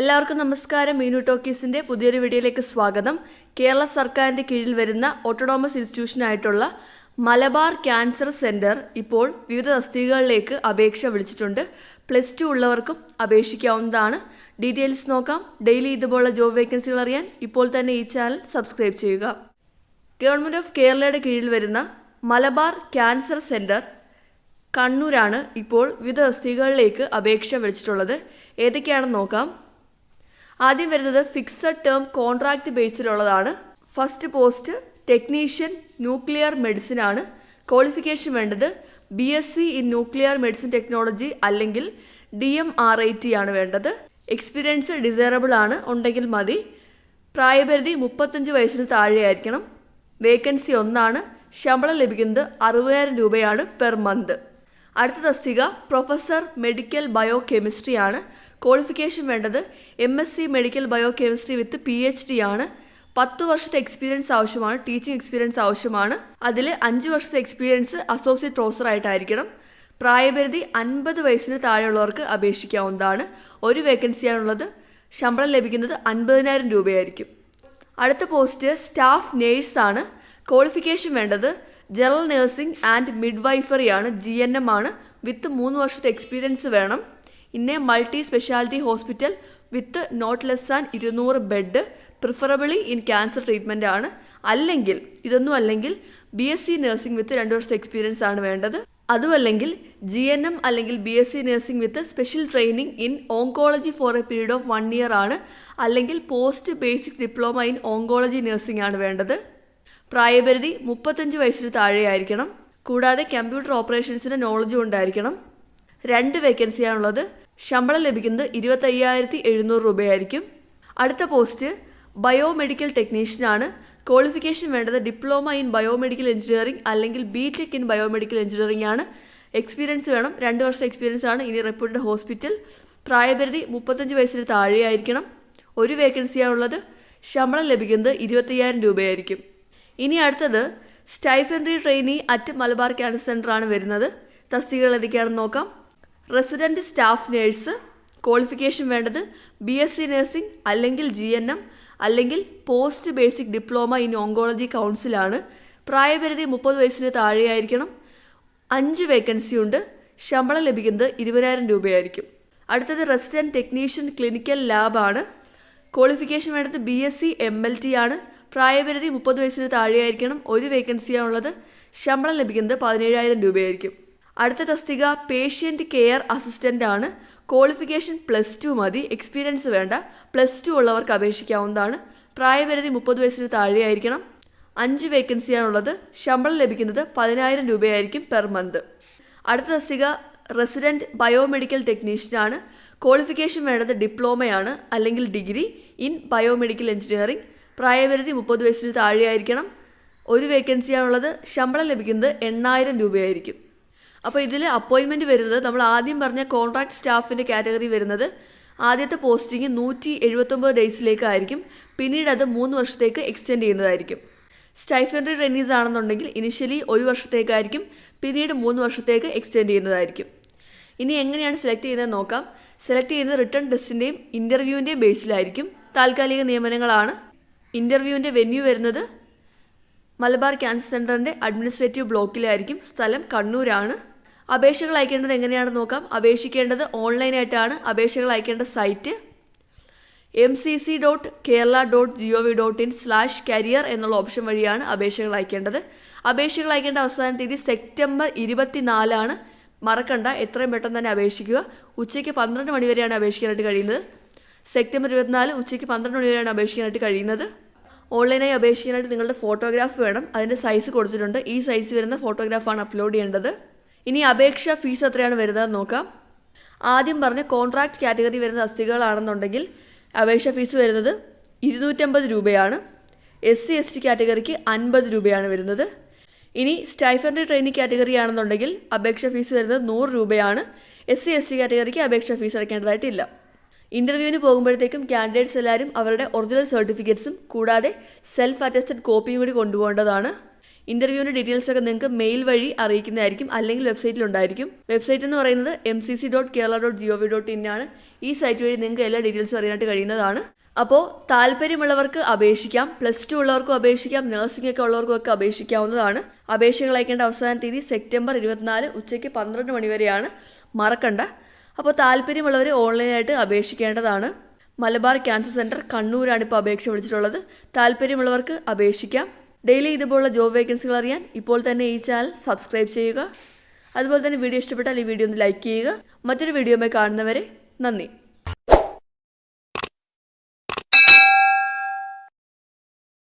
എല്ലാവർക്കും നമസ്കാരം. മീനു ടോക്കീസിന്റെ പുതിയൊരു വീഡിയോയിലേക്ക് സ്വാഗതം. കേരള സർക്കാരിന്റെ കീഴിൽ വരുന്ന ഓട്ടോണോമസ് ഇൻസ്റ്റിറ്റ്യൂഷൻ ആയിട്ടുള്ള മലബാർ ക്യാൻസർ സെന്റർ ഇപ്പോൾ വിവിധ തസ്തികകളിലേക്ക് അപേക്ഷ വിളിച്ചിട്ടുണ്ട്. പ്ലസ് ടു ഉള്ളവർക്കും അപേക്ഷിക്കാവുന്നതാണ്. ഡീറ്റെയിൽസ് നോക്കാം. ഡെയിലി ഇതുപോലുള്ള ജോബ് വേക്കൻസികൾ അറിയാൻ ഇപ്പോൾ തന്നെ ഈ ചാനൽ സബ്സ്ക്രൈബ് ചെയ്യുക. ഗവൺമെന്റ് ഓഫ് കേരളയുടെ കീഴിൽ വരുന്ന മലബാർ ക്യാൻസർ സെന്റർ കണ്ണൂരാണ് ഇപ്പോൾ വിവിധ തസ്തികകളിലേക്ക് അപേക്ഷ വിളിച്ചിട്ടുള്ളത്. ഏതൊക്കെയാണെന്ന് നോക്കാം. ആദ്യം വരുന്നത് fixed term contract ബേസിലുള്ളതാണ് first post technician nuclear medicine ആണ്. ക്വാളിഫിക്കേഷൻ വേണ്ടത് B S C in nuclear medicine technology അല്ലെങ്കിൽ D M R I T ആണ് വേണ്ടത്. എക്സ്പീരിയൻസ് ഡിസൈറബിൾ ആണ് ഉണ്ടെങ്കിൽ മതി. പ്രായപരിധി മുപ്പത്തഞ്ച് വയസ്സിന് താഴെയായിരിക്കണം. വേക്കൻസി ഒന്നാണ്. ശമ്പളം ലഭിക്കുന്നത് അറുപതിനായിരം രൂപയാണ് പെർ മന്ത്. അടുത്ത തസ്തിക പ്രൊഫസർ മെഡിക്കൽ ബയോ കെമിസ്ട്രി ആണ്. ക്വാളിഫിക്കേഷൻ വേണ്ടത് M S C medical biochemistry with P H D ആണ്. പത്ത് വർഷത്തെ എക്സ്പീരിയൻസ് ആവശ്യമാണ് ടീച്ചിങ് എക്സ്പീരിയൻസ് ആവശ്യമാണ്. അതിൽ അഞ്ച് വർഷത്തെ എക്സ്പീരിയൻസ് അസോസിയേറ്റ് പ്രൊഫസർ ആയിട്ടായിരിക്കണം. പ്രായപരിധി അൻപത് വയസ്സിന് താഴെയുള്ളവർക്ക് അപേക്ഷിക്കാവുന്നതാണ്. ഒരു വേക്കൻസിയാണുള്ളത് ശമ്പളം ലഭിക്കുന്നത് അൻപതിനായിരം രൂപയായിരിക്കും. അടുത്ത പോസ്റ്റ് സ്റ്റാഫ് നേഴ്സ് ആണ്. ക്വാളിഫിക്കേഷൻ വേണ്ടത് ജനറൽ നേഴ്സിംഗ് ആൻഡ് മിഡ്വൈഫറി ആണ്. ജി എൻ എം ആണ്. വിത്ത് മൂന്ന് വർഷത്തെ എക്സ്പീരിയൻസ് വേണം. ഇന്നെ multi specialty hospital with not less than ഇരുന്നൂറ് bed preferably in cancer treatment ആണ്. അല്ലെങ്കിൽ ഇതൊന്നും അല്ലെങ്കിൽ B S C nursing with രണ്ട് വർഷത്തെ എക്സ്പീരിയൻസ് ആണ് വേണ്ടത്. അതുമല്ലെങ്കിൽ ജി എൻ എം അല്ലെങ്കിൽ B S C nursing with special training in oncology for a period of one year ആണ്. അല്ലെങ്കിൽ post basic diploma in oncology nursing ആണ് വേണ്ടത്. പ്രായപരിധി മുപ്പത്തഞ്ച് വയസ്സിന് താഴെയായിരിക്കണം. കൂടാതെ കമ്പ്യൂട്ടർ ഓപ്പറേഷൻസിന് നോളജും ഉണ്ടായിരിക്കണം. രണ്ട് വേക്കൻസിയാണുള്ളത് ശമ്പളം ലഭിക്കുന്നത് ഇരുപത്തയ്യായിരത്തി എഴുന്നൂറ് രൂപയായിരിക്കും. അടുത്ത പോസ്റ്റ് ബയോമെഡിക്കൽ ടെക്നീഷ്യനാണ്. ക്വാളിഫിക്കേഷൻ വേണ്ടത് ഡിപ്ലോമ ഇൻ ബയോമെഡിക്കൽ എഞ്ചിനീയറിംഗ് അല്ലെങ്കിൽ B tech in biomedical engineering ആണ്. എക്സ്പീരിയൻസ് വേണം. രണ്ട് വർഷം എക്സ്പീരിയൻസ് ആണ്. ഇനി റെപ്യൂട്ടഡ് ഹോസ്പിറ്റൽ പ്രായപരിധി മുപ്പത്തഞ്ച് വയസ്സിന് താഴെയായിരിക്കണം. ഒരു വേക്കൻസിയാണുള്ളത് ശമ്പളം ലഭിക്കുന്നത് ഇരുപത്തയ്യായിരം രൂപയായിരിക്കും. ഇനി അടുത്തത് stipendiary trainee at Malabar cancer സെന്ററാണ് വരുന്നത്. തസ്തികകൾ എന്തൊക്കെയാണെന്ന് നോക്കാം. റെസിഡന്റ് സ്റ്റാഫ് നേഴ്സ് ക്വാളിഫിക്കേഷൻ വേണ്ടത് ബി എസ് സി നഴ്സിംഗ് അല്ലെങ്കിൽ ജി എൻ എം അല്ലെങ്കിൽ post basic diploma in oncology കൗൺസിലാണ് പ്രായപരിധി മുപ്പത് വയസ്സിന് താഴെയായിരിക്കണം. അഞ്ച് വേക്കൻസി ഉണ്ട്. ശമ്പളം ലഭിക്കുന്നത് ഇരുപതിനായിരം രൂപയായിരിക്കും. അടുത്തത് റെസിഡന്റ് ടെക്നീഷ്യൻ ക്ലിനിക്കൽ ലാബാണ് ക്വാളിഫിക്കേഷൻ വേണ്ടത് B S C M L T ആണ്. പ്രായപരിധി മുപ്പത് വയസ്സിന് താഴെയായിരിക്കണം. ഒരു വേക്കൻസിയാണുള്ളത് ശമ്പളം ലഭിക്കുന്നത് പതിനേഴായിരം രൂപയായിരിക്കും. അടുത്ത തസ്തിക പേഷ്യന്റ് കെയർ അസിസ്റ്റന്റ് ആണ്. ക്വാളിഫിക്കേഷൻ പ്ലസ് ടു മതി. എക്സ്പീരിയൻസ് വേണ്ട. പ്ലസ് ടു ഉള്ളവർക്ക് അപേക്ഷിക്കാവുന്നതാണ്. പ്രായപരിധി മുപ്പത് വയസ്സിന് താഴെയായിരിക്കണം. അഞ്ച് വേക്കൻസിയാണുള്ളത് ശമ്പളം ലഭിക്കുന്നത് പതിനായിരം രൂപയായിരിക്കും പെർ മന്ത് അടുത്ത തസ്തിക റെസിഡന്റ് ബയോമെഡിക്കൽ ടെക്നീഷ്യനാണ് ക്വാളിഫിക്കേഷൻ വേണ്ടത് ഡിപ്ലോമയാണ് അല്ലെങ്കിൽ ഡിഗ്രി ഇൻ ബയോമെഡിക്കൽ എഞ്ചിനീയറിംഗ് പ്രായപരിധി മുപ്പത് വയസ്സിന് താഴെയായിരിക്കണം. ഒരു വേക്കൻസിയാണുള്ളത് ശമ്പളം ലഭിക്കുന്നത് എണ്ണായിരം രൂപയായിരിക്കും. അപ്പോൾ ഇതിൽ അപ്പോയിൻമെന്റ് വരുന്നത് നമ്മൾ ആദ്യം പറഞ്ഞ കോൺട്രാക്ട് സ്റ്റാഫിന്റെ കാറ്റഗറി വരുന്നത് ആദ്യത്തെ പോസ്റ്റിംഗ് നൂറ്റി എഴുപത്തൊമ്പത് ഡേയ്സിലേക്കായിരിക്കും പിന്നീട് അത് മൂന്ന് വർഷത്തേക്ക് എക്സ്റ്റെൻഡ് ചെയ്യുന്നതായിരിക്കും. സ്റ്റൈഫൻഡറി റെനീസ് ആണെന്നുണ്ടെങ്കിൽ ഇനിഷ്യലി ഒരു വർഷത്തേക്കായിരിക്കും. പിന്നീട് മൂന്ന് വർഷത്തേക്ക് എക്സ്റ്റെൻഡ് ചെയ്യുന്നതായിരിക്കും. ഇനി എങ്ങനെയാണ് സെലക്ട് ചെയ്യുന്നത് നോക്കാം. സെലക്ട് ചെയ്യുന്നത് റിട്ടേൺ ടെസ്റ്റിന്റെയും ഇന്റർവ്യൂവിന്റെയും ബേസിലായിരിക്കും താൽക്കാലിക നിയമനങ്ങളാണ്. ഇന്റർവ്യൂവിന്റെ വെന്യൂ വരുന്നത് മലബാർ ക്യാൻസർ സെന്ററിന്റെ അഡ്മിനിസ്ട്രേറ്റീവ് ബ്ലോക്കിലായിരിക്കും സ്ഥലം കണ്ണൂരാണ്. അപേക്ഷകൾ അയക്കേണ്ടത് എങ്ങനെയാണെന്ന് നോക്കാം. അപേക്ഷിക്കേണ്ടത് ഓൺലൈനായിട്ടാണ്. അപേക്ഷകൾ അയക്കേണ്ട site M C C dot Kerala dot G O V dot in slash career എന്നുള്ള ഓപ്ഷൻ വഴിയാണ് അപേക്ഷകൾ അയക്കേണ്ടത്. അപേക്ഷകൾ അയക്കേണ്ട അവസാന തീയതി സെപ്റ്റംബർ ഇരുപത്തിനാലാണ്. മറക്കണ്ട എത്രയും പെട്ടെന്ന് തന്നെ അപേക്ഷിക്കുക. ഉച്ചയ്ക്ക് പന്ത്രണ്ട് മണി വരെയാണ് അപേക്ഷിക്കാനായിട്ട് കഴിയുന്നത്. സെപ്റ്റംബർ ഇരുപത്തിനാല് ഉച്ചയ്ക്ക് പന്ത്രണ്ട് മണി വരെയാണ് അപേക്ഷിക്കാനായിട്ട് കഴിയുന്നത്. ഓൺലൈനായി അപേക്ഷിക്കാനായിട്ട് നിങ്ങളുടെ ഫോട്ടോഗ്രാഫ് വേണം. അതിന്റെ സൈസ് കൊടുത്തിട്ടുണ്ട്. ഈ സൈസ് വരുന്ന ഫോട്ടോഗ്രാഫാണ് അപ്ലോഡ് ചെയ്യേണ്ടത്. ഇനി അപേക്ഷ ഫീസ് എത്രയാണ് വരുന്നത് നോക്കാം. ആദ്യം പറഞ്ഞ കോൺട്രാക്ട് കാറ്റഗറി വരുന്ന തസ്തികകളാണെന്നുണ്ടെങ്കിൽ അപേക്ഷ ഫീസ് വരുന്നത് ഇരുന്നൂറ്റമ്പത് രൂപയാണ്. എസ് സി എസ് ടി കാറ്റഗറിക്ക് അൻപത് രൂപയാണ് വരുന്നത്. ഇനി സ്റ്റൈഫൻഡ് ട്രെയിനിങ് കാറ്റഗറി ആണെന്നുണ്ടെങ്കിൽ അപേക്ഷ ഫീസ് വരുന്നത് നൂറ് രൂപയാണ്. എസ് സി എസ് ടി കാറ്റഗറിക്ക് അപേക്ഷ ഫീസ് അടയ്ക്കേണ്ടതായിട്ടില്ല. ഇന്റർവ്യൂവിന് പോകുമ്പോഴത്തേക്കും കാൻഡിഡേറ്റ്സ് എല്ലാവരും അവരുടെ ഒറിജിനൽ സർട്ടിഫിക്കറ്റ്സും കൂടാതെ സെൽഫ് അറ്റസ്റ്റഡ് കോപ്പിയും കൂടി കൊണ്ടുപോകേണ്ടതാണ്. ഇന്റർവ്യൂവിന്റെ ഡീറ്റെയിൽസ് ഒക്കെ നിങ്ങൾക്ക് മെയിൽ വഴി അറിയിക്കുന്നതായിരിക്കും അല്ലെങ്കിൽ വെബ്സൈറ്റിൽ ഉണ്ടായിരിക്കും. വെബ്സൈറ്റ് എന്ന് പറയുന്നത് M C C dot Kerala dot G O V dot in ആണ്. ഈ സൈറ്റ് വഴി നിങ്ങൾക്ക് എല്ലാ ഡീറ്റെയിൽസും അറിയാനായിട്ട് കഴിയുന്നതാണ്. അപ്പോൾ താല്പര്യമുള്ളവർക്ക് അപേക്ഷിക്കാം പ്ലസ് ടു ഉള്ളവർക്കും അപേക്ഷിക്കാം നഴ്സിംഗ് ഒക്കെ ഉള്ളവർക്കും ഒക്കെ അപേക്ഷിക്കാവുന്നതാണ്. അപേക്ഷകൾ അയക്കേണ്ട അവസാന തീയതി സെപ്റ്റംബർ ഇരുപത്തിനാല് ഉച്ചയ്ക്ക് പന്ത്രണ്ട് മണി വരെയാണ്. മറക്കണ്ട. അപ്പോൾ താല്പര്യമുള്ളവർ ഓൺലൈനായിട്ട് അപേക്ഷിക്കേണ്ടതാണ്. മലബാർ ക്യാൻസർ സെന്റർ കണ്ണൂരാണ് ഇപ്പോൾ അപേക്ഷ വിളിച്ചിട്ടുള്ളത്. താല്പര്യമുള്ളവർക്ക് അപേക്ഷിക്കാം. ഡെയിലി ഇതുപോലുള്ള ജോബ് വേക്കൻസികൾ അറിയാൻ ഇപ്പോൾ തന്നെ ഈ ചാനൽ സബ്സ്ക്രൈബ് ചെയ്യുക. അതുപോലെ തന്നെ വീഡിയോ ഇഷ്ടപ്പെട്ടാൽ ഈ വീഡിയോ ഒന്ന് ലൈക്ക് ചെയ്യുക. മറ്റൊരു വീഡിയോയുമായി കാണുന്നവരെ നന്ദി.